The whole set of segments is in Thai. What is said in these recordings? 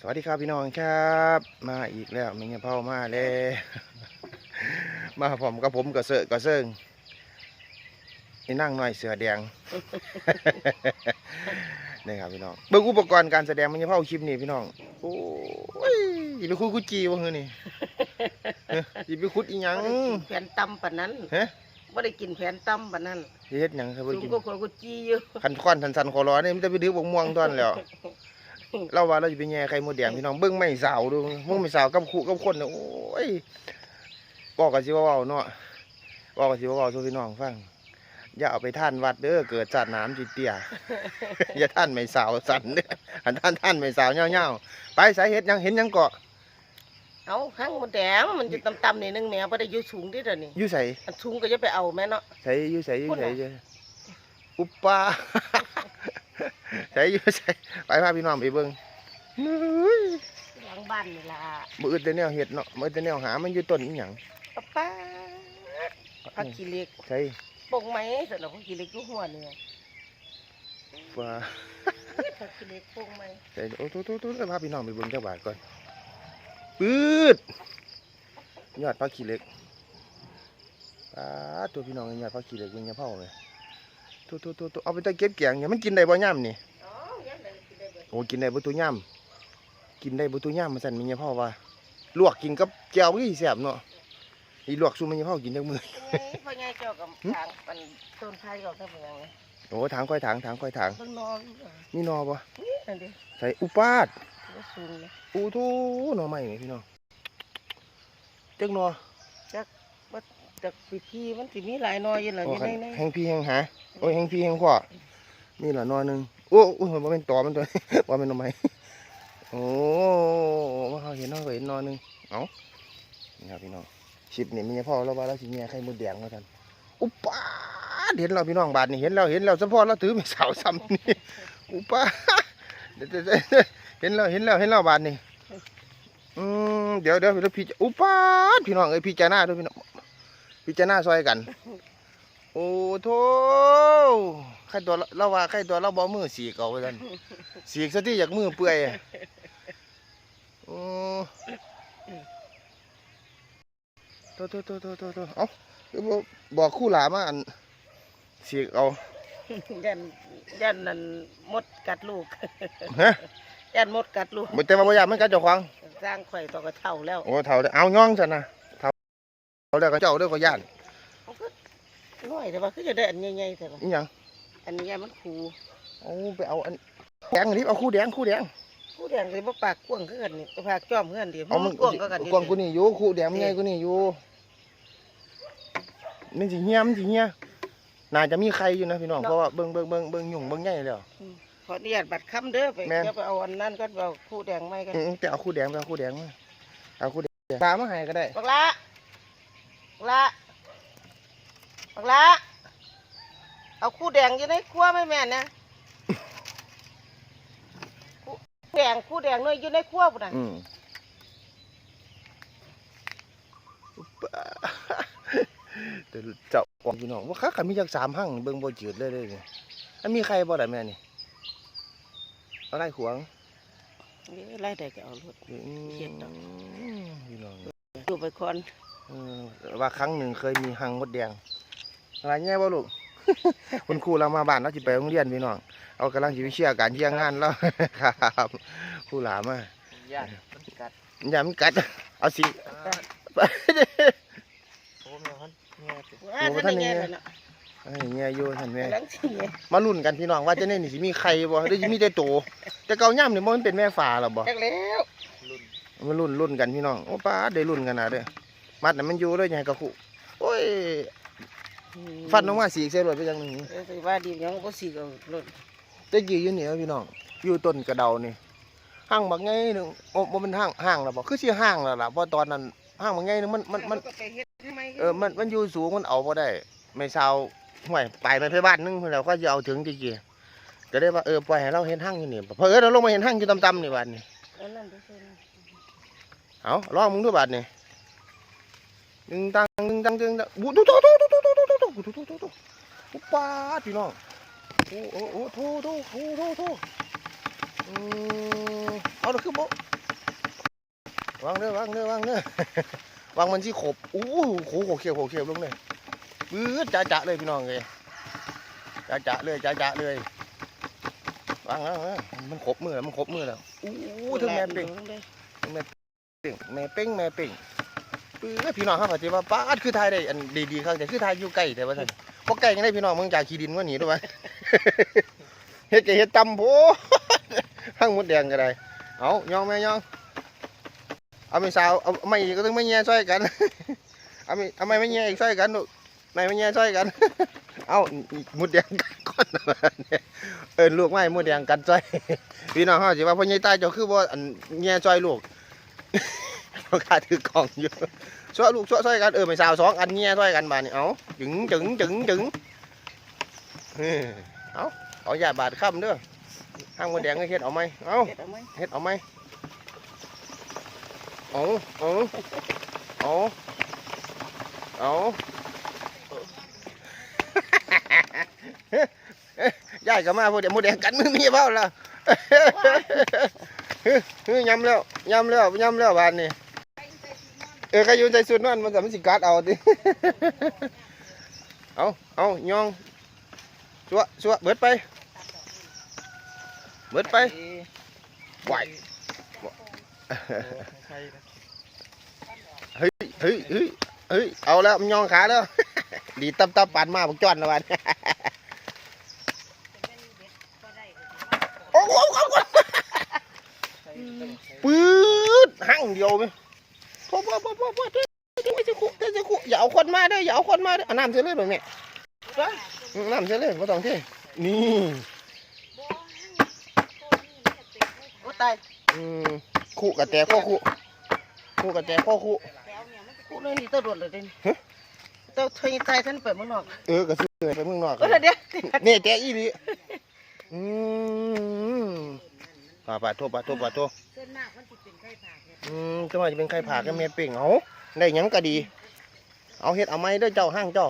สวัสดีครับพี่น้องครับ มาอีกแล้วมิงเผามาแล้วมาผมกับผมกับเสอะกับเซิงนี่นั่งหน่อยเสือแดงนี่ครับพี่น้องเบิ่งอุปกรณ์การแสดงมันจะเผาคลิปนี่พี่น้องโอ้ยอย่าไปคุดคุดจีวะเฮ้ยนี่เฮ้ยอย่าไปคุดอีหยังบ่ได้กินแผ่นตำปานนั้นฮะบ่ได้กินแผ่นตำปานนั้นสิเฮ็ดหยังครับลุบ่งกินก็คนกูจี้อยู่คันควันทันสันคอร้อนนี่มันจะไปดื้อบกม่วงตอนแล้ว เราว่าเราจะไปแย่ไข่มดแดงพี่น้องเบิ้งไม่สาวดูเบิ้งไม่สาวกับขู่กับคนเนี่ยโอ้ยบอกกันสิว่าเว้าเนาะบอกกันสิว่าเว้าสู่พี่น้องฟังอย่าเอาไปท่านวัดเด้อเกิดจัดน้ำจิเตียอย่าท่านไม่สาวสันเด้ออันท่านท่านไม่สาวเงาๆไปสาเหตุหยังเห็นหยังเกาะเอาข้างมดแดงมันจะตำๆนี่นึงแหม่บ่ได้อยู่สูงที่เด้อนี่อยู่ใส่อันสูงก็จะไปเอาแม่เนาะใส่อยู่ใส่อยู่ใส่พุ่นน่ะเจ้อุปปา ใส่อยู่ใส่ไปพาพี่น้องไปเบิ่งนู้ยหลังบ้านนี่ล่ะมืออื่นแต่แนวเห็ดเนาะมืออื่นแต่แนวหามันอยู่ต้นอีหยังป้าป้าผักขี้เหล็กใช่ปงไหมเสร็จแล้วผักขี้เหล็กอยู่หัวนี่ว่าผักขี้เหล็กปงไหมใช่โอ้โตโตโตพาพี่น้องไปเบิ่งเจ้าบาทก่อนปืดยอดพักขี้เหล็กป้าดตัวพี่น้องยอดพักขี้เหล็กเป็นยังเผาเลย ตัวตัวตัวตัวเอาไปตะเก็บเกียงเนี่ยมันกินได้บ่ย่ำนี่อ๋อยังได้กินได้เบิดโอ้กินได้บ่ตัวย่ำกินได้บ่ตัวย่ำมันสั่นมียังเผาว่าลวกกินกับแจ่วนี่แซ่บเนาะอีลวกซุมมันยังเผากินจักมือไงพ่อใหญ่เจ้ากับทางปันต้นไผ่ก็ได้บ่ยังไงโอ้ถางค่อยถางถางค่อยถางเพิ่นนอนอยู่มีหนอบ่นี่นั่นดิใส่อุปาดบ่สูงนะอูทูหน่อใหม่ไหมพี่น้องจักหนอ จากปีพี่มันสิมีหลายหน้อยอยู่ล่ะอโอ้ยู่ในในแห้งพี่แห้งหาโอ้ยแห้งพี่แห้งขวานี่ละหนอหนึงโอ้โอ้ยว่าเป็นตอมันตัว ว่าเป็นหน่อไม้โอ้มาเขาเห็นน้องเห็นหนอหนึงเอ้านี่ครับพี่น้องชิปนี่มีพ่อเราว่าเราสิเมียไข่มดแดงแล้วกันอุปาดเห็นเราพี่น้องบาดนี่เห็นเราเห็นเราสะพอเราถือไม่สาวซ้ำนี่อุปาดเดี๋ยวเดี๋ยวเดี๋ยวเห็นเราเห็นเราเห็นเราบาดนี่อืมเดี๋ยวเดี๋ยวเดี๋ยวพี่จะอุปาดพี่น้องเอ้ยพี่จารณาด้วยพี่น้อง พิจารณาซอยกัน โอ้โถใครตัวเราเราว่าใครตัวเราบ่มือสีกเอาไปกันสีกซะที่อยากมือเปื่อยอะโอ้โตโตโตโตโตโตเอ้าคือบ่บอกคู่หลามาอันสีกเอายันยันนั่นมดกัดลูกฮะยันมดกัดลูกบ่แต่ว่าบ่อยากมันกัดเจ้าของสร้างข่อยต่อก็เท่าแล้วโอ้เท่าแล้วเอาย่องซั่นนะ เท่าเท่าแล้วก็เจ้าเด้อก็ย่านมันก็น้อยแต่ว่าคือจะได้อันใหญ่ๆแต่ว่าอีหยังอันใหญ่มันคูเอาไปเอาอันแดงนี่เอาคู่แดงคู่แดงผู้แดงก็บ่ปากกว้างคือกันนี่ปากจ้อมคือกันดิเอามันกว้างก็กันดิกว้างกูนี่อยู่คู่แดงมันใหญ่กูนี่อยู่นี่สิเหี้ยมันสิเหี้ยน่าจะมีใครอยู่นะพี่น้องเพราะว่าเบิ่งเบิ่งเบิ่งเบิ่งยุ่งเบิ่งใหญ่แล้วขออนุญาตบัตรค้ำเด้อไปแม่นเดี๋ยวไปเอาอันนั้นก็เอาผู้แดงไม่กันอืมแต่เอาคู่แดงไปเอาคู่แดงมาเอาคู่แดงตามมาให้ก็ได้บักละบัก ละบักละเอาคู่แดงอยู่ในครัวไหมแม่นะคู่แดงคู่แดงหน่อยอยู่ในครัวปุ่นน่ะอืมแต่เจ้าของพี่น้องว่าคักขันมีจักสามหั่งเบิ่งบ่จืดเลยเลยนี่อันมีใครบ่ล่ะแม่นี่เอาไล่ขวางเอ้ยไล่ได้ก็เอารถ อืมเจ็ดดอก พี่น้อง ดูไปก่อนเออ ว่าครั้งหนึ่งเคยมีหังมดแดงอะไรเงี้ยบ่ลูกคุณครูเรามาบ้านเราจะไปโรงเรียนพี่น้องเอากำลังจะไปเชี่ยการเชี่ยงานแล้วครับครูหลามาญาติมันกัดอย่ามันกัด เอาสิโอ้แม่มันแม่ติว่าท่านได้แง่เลยเนาะให้เงี้ยอยู่ท่านแม่กำลังสิแง่มาลุ้นกันพี่น้องว่าจะเน่นี่สิมีใครบ่หรือจะมีแต่โตแต่เกาย่ำนี่มันเป็นแม่ฟ้าหรอบ่จักแล้วรุ่นมาลุ้นลุ้นกันพี่น้องโอ้ป้าดได้ลุ้นกันนะเด้อ มัดน่ะมันอยู่เลยไงกะคุโอ้ยฟันออกมาสีกเสียรถไปจังหนึงเออไปว่าดียังบ่สิเอารถตะกี้อยู่นี่พี่น้องอยู่ต้นกระเดานี่ห้างบักไงหนึ่งโอ้บ่มันห้างห้างแล้วบ่คือสิห้างแล้วล่ะเพราะตอนนั้นห้างบักไงนึงมันมันมันก็ไปเฮ็ดทำไมเออมันมันอยู่สูงมันเอาบ่ได้ไม่เซาห่วยไปไปไปบ้านนึงเพิ่นแล้วก็จะเอาถึงตะกี้ก็ได้ว่าเออปล่อยให้เราเห็นห้างอยู่นี่เพอเออเราลงมาเห็นห้างอยู่ต่ำๆนี่บาดนี่อันนั้นเด้อเพิ่นเอาลองมึงดูบาดนี่ ดึงตังดึงตังดึงตังบูตุ๊ตุ๊ตุ๊ตุ๊ตุ๊ตุ๊ตุ๊ตุ๊ตุ๊ตุ๊ตุ๊ตุ๊ตุ๊ปาพี่น้องโอ้โอ้โอ้โทโทโทโทโทอืมเอาเด้อคือบ่วางเด้อวางเด้อวางเด้อวางมันที่ขบอู้โหโขเขียวโขเขียวลงเลยปื๊ดจ้าจ้าเลยพี่น้องเลยจ้าจ้าเลยจ้าจ้าเลยวางแล้วมันขบมือแล้วมันขบมือแล้วอู้ถึงแม่เป่งแม่เป่งแม่เป่งแม่เป่ง ปื๊ดพี่น้องครับปฏิว่าป้าดคือไทยได้อันดีๆครับแต่คือไทยอยู่ใกล้แต่ว่าท่านพอใกล้ยังได้พี่น้องมึงจากขี้ดินว่าหนีด้วยเฮ็ดจะเฮ็ดตำโพทั้งหมดแดงก็ได้เอายองแม่ยองเอาไม่สาวเอาไม่ก็ต้องไม่แย่ช่วยกันเอาไม่เอาไม่ไม่แย่อีกช่วยกันลูกไม่ไม่แย่ช่วยกัน เอามุดแดงกันก่อนเนี่ยเอินลูกไม่มุดแดงกันช่วยพี่น้องเขาสิว่าพ่อใหญ่ตายเจ้าคือว่าอันแย่ช่วยลูก เขาขาถือกล่องอยู่ช่วยลูกช่วยช่วยกันเออไม่สาวสองอันแย่ช่วยกันบาดนี่เอาจึงจึงจึงจึงเออเอาเอาอย่าบาดค่ำเด้อห้างมดแดงเฮ็ดเอาไหมเอาเฮ็ดเอาไหมเอาเอาเอาเอาเอายายก็มาพวกเดี๋ยวมูแดงกันมือมีเปล่าล่ะเฮ้ยยำแล้วยำแล้วยำแล้วบานนี่ เออใครอยู่ใจสุดนั่นมันจะมันสิกัดเอาดิเอาเอายองชัวชัวเบิดไป เบิดไปไหวใช่นะเฮ้ยเฮ้ยเฮ้ยเฮ้ยเอาแล้วมันยองขาแล้วดีตับตับปันมาบักจ้อนแล้ววัน โอ้โหโอ้โห ใช่ต้องใช้ ปื๊ดหั่งเดียวไหมพ่อพ่อพ่อพ่อพ่อเดี๋ยวไม่จะคุเดี๋ยวจะคุอย่าเอาคนมาเด้ออย่าเอาค นมาเด้อเอาน้ำเสียเลยแบบนี้น้ำเสียเลยไม่ต้องที่นี่โอ้ตายอืมคู่กับแต่ข้อคู่คู่กับแต่ข้อคู่กูเลยนี่ตัวโดดเลยเด่นตัวเทยตายท่านเปิดมือนอก เออก็ซื้อไปเมืองนอกเออเดี๋ยวนี่แต่อีหลีอืมปาปาโทปาโทปาโทเส้นหน้ามันจะเป็นไข่ผากเนี่ยอืมจังหวะจะเป็นไข่ผากกับเม็ดเป่งเอาได้หยังก็ดี เอาเฮ็ดเอาไม้เด้อเจ้าห้างเจ้า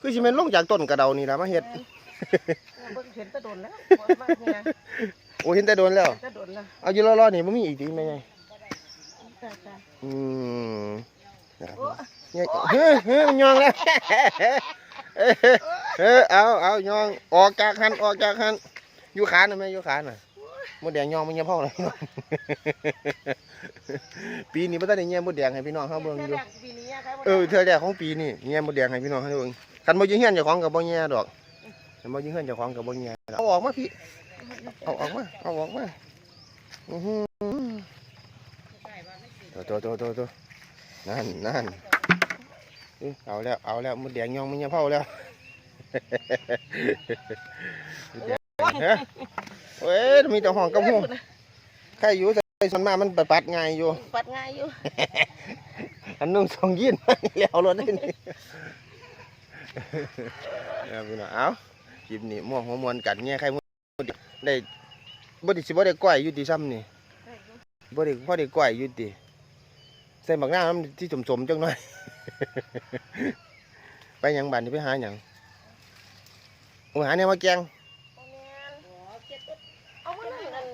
คือสิแม่นลงจากต้นกระเดานี่ล่ะมาเฮ็ดเบิ่งเห็นตะโดนแล้วบ่มากเนี่ยโอ้เห็นแต่โดนแล้วตะโดนแล้ว เอาอยู่รอๆนี่บ่มีอีกทีแม่ไงตายตายอืมนะครับโอ้เนี่ยเฮ้ยเฮ้ยมันยองแล้วเออเออเอาเอายองออกจากหันออกจากหันอยู่ขาหน่อยไหมอยู่ขาหน่อย มดแดงยองมันยังพ่อเลยปีนี้บ่ทันได้แย่มดแดงให้พี่น้องเฮาเบิ่งอยู่ปีนี้อะครับเออเทื่อแรกของปีนี่แย่มดแดงให้พี่น้องเฮาเบิ่งคันบ่ยิงเฮียนเจ้าของก็บ่แย่ดอกคันบ่ยิงเฮียนเจ้าของก็บ่แย่ดอกเอาออกมาพี่เอาออกมาเอาออกมาอื้อหือตัวตัวตัวตัวนั่นนั่นอื้อเอาแล้วเอาแล้วมดแดงยองมันยังเผาแล้วมดแดง เฮ้ยเว้ยมีแต่ห้องกับหูใครอยู่ใส่ส่วนมากมันปัดปัดง่ายอยู่ ปัดง่ายอยู่ อันนุ่งสองยีนแล้วรถได้นี่เอาพี่น้องเอาคลิปนี้ม่วงหัวมวนกันเนี่ยใครม่วงได้บ่ได้สิบ่ได้ก้อยอยู่ติซ้ำนี่บ่ได้พอได้ก้อยอยู่ติใส่บักหน้ามันที่สมๆจังหน่อย ไปหยังบ้านนี่ไปหาหยังโอ้หาแนวมาแกง เอามานั่นนั่น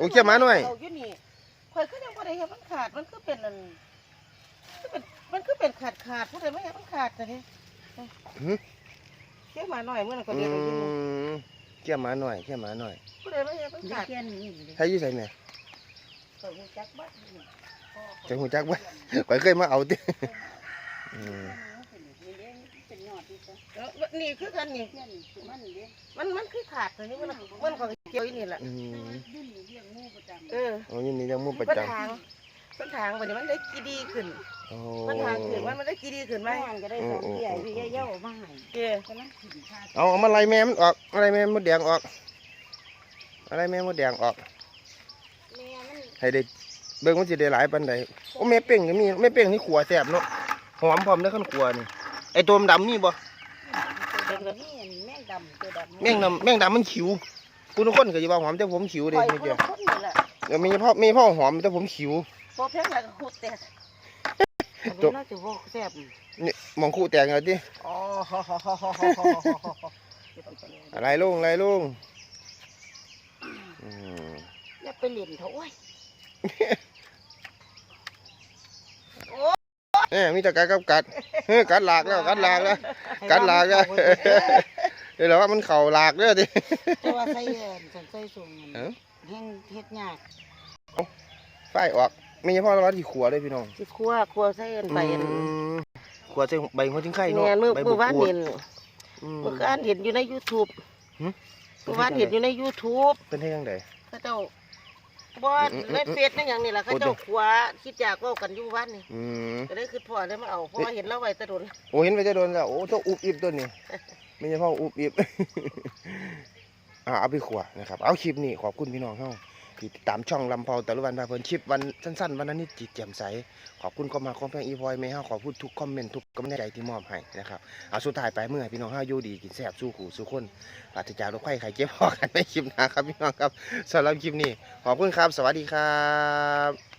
โอ้เขี้ยวหมาหน่อยเอาอยู่นี่ข่อยคือยังบ่ได้เห็นมันขาดมันคือเป็นอันคือเป็นมันคือเป็นขาดขาดผู้ใดไม่เห็นมันขาดแต่นี่เขี้ยวหมาหน่อยเมื่อนั้นก็อืเดียวเอาอยู่นี่มเขี้ยวหมาหน่อยเขี้ยวหมาหน่อยผู้ใดไม่เห็นมันขาดใครอยู่ใส่แม่ข่อยรู้จักบ้านนี่จังหูจักบ่ข่อยเคยมาเอาติอืม เออนี่คือกันนี่มันมันคือขาดตัวนี้มันมันของเกี่ยวอยู่นี่แหละอืมเออโอ้ยนี่เรื่องหมู่ประมันจำทางมันทางวันนี้มันได้กี่ดีขึ้น โอ้ มันทางขึ้นมันมันได้กี่ดีขึ้นไหมบ้านก็ได้สองเที่ยพี่เย่าๆมาให้เกี่ยกำลังกินข้าวเอาเอามาไล่แม่มันออกอะไรแม่มดแดงออกอะไรแม่มดแดงออก แม่มันให้ได้เบิ่งมันสิได้หลายปานใดโอ้แม่เป้งก็มีแม่เป้งนี่ขัวแซ่บเนาะหอมพร้อมเด้อคันขัวนี่ ไอ้ตัวดำๆมีบ่ตัวดำนี่แม่งดำตัวดำแม่งดำแม่งดำมันขิวคุณทุกคนก็สิว่าหอมแต่ผมขิวเด้ปล่อยนี่คนเดียวละคนนี่แหละเดี๋ยวมีพ่อมีพ่อหอมแต่ผมขิวพอเพียงแล้วก็ขุดแตกอันนี้น่าจะว่าแซ่บนี่มองคู่แตกเอาติอ๋ออะไรลุงอะไรลุงอืมอย่าไปเล่นเถอะโอ้ย เอ้ยมีแต่กัดกับกัดเฮ้ยกัดหลากแล้วกัดหลากแล้วกัดหลากแล้วเดี๋ยวเราว่ามันเข่าหลากเด้อดิแต่ว่าใส่เอิ้นใส่สูงเอ้าแห้งเฮ็ดยากไฟออกไม่ใช่พ่อเราว่าที่ขัวเลยพี่น้องสิคั่วคั่วใส่อันไปอันอืมขัวใส่ใบหัวทิ้งไข่เนาะแม่นมือใบมือว่านกรูดเห็นอืมมือว่านเห็นอยู่ใน YouTube หึมือว่านเห็นอยู่ใน YouTube เป็นเท่ยังไงเขาเจ้า บ่อืมอืมในเฟซนั่นอย่างนี้ล่ะเขาโอ้เจ้าเด้อขวาคิดอยากเว้ากันอยู่วันนี่อืมก็เลยคือพ่อเลยมาเอาเพราะว่าเห็นเราไว้แตะดนโอ้เห็นไปจะโดนแล้วโอ้ต้องอุบอิบตัวนี้ ไม่ใช่พ่ออุบอิบ อ่าเอาไปขัวนะครับ เอาคลิปนี้ขอบคุณพี่น้องเฮา ที่ติดตามช่องลำเพาตะลุวันพาเพลินชิปวันสั้นๆ วันนั้นนี่จิตแจ่มใส ขอบคุณก็มาคอมเพลงอีพอยไม่เฮาขอพูดทุกคอมเมนต์ทุกกำลังใจที่มอบให้นะครับเอาสุดท้ายไปเมื่อพี่น้องห้าอยู่ดีกินแซ่บสู้ขู่สู้คนปราศจากโรคไข้ไข้เจ็บพอกันในคลิปนะครับพี่น้องครับสำหรับคลิปนี้ขอบคุณครับ สวัสดีครับ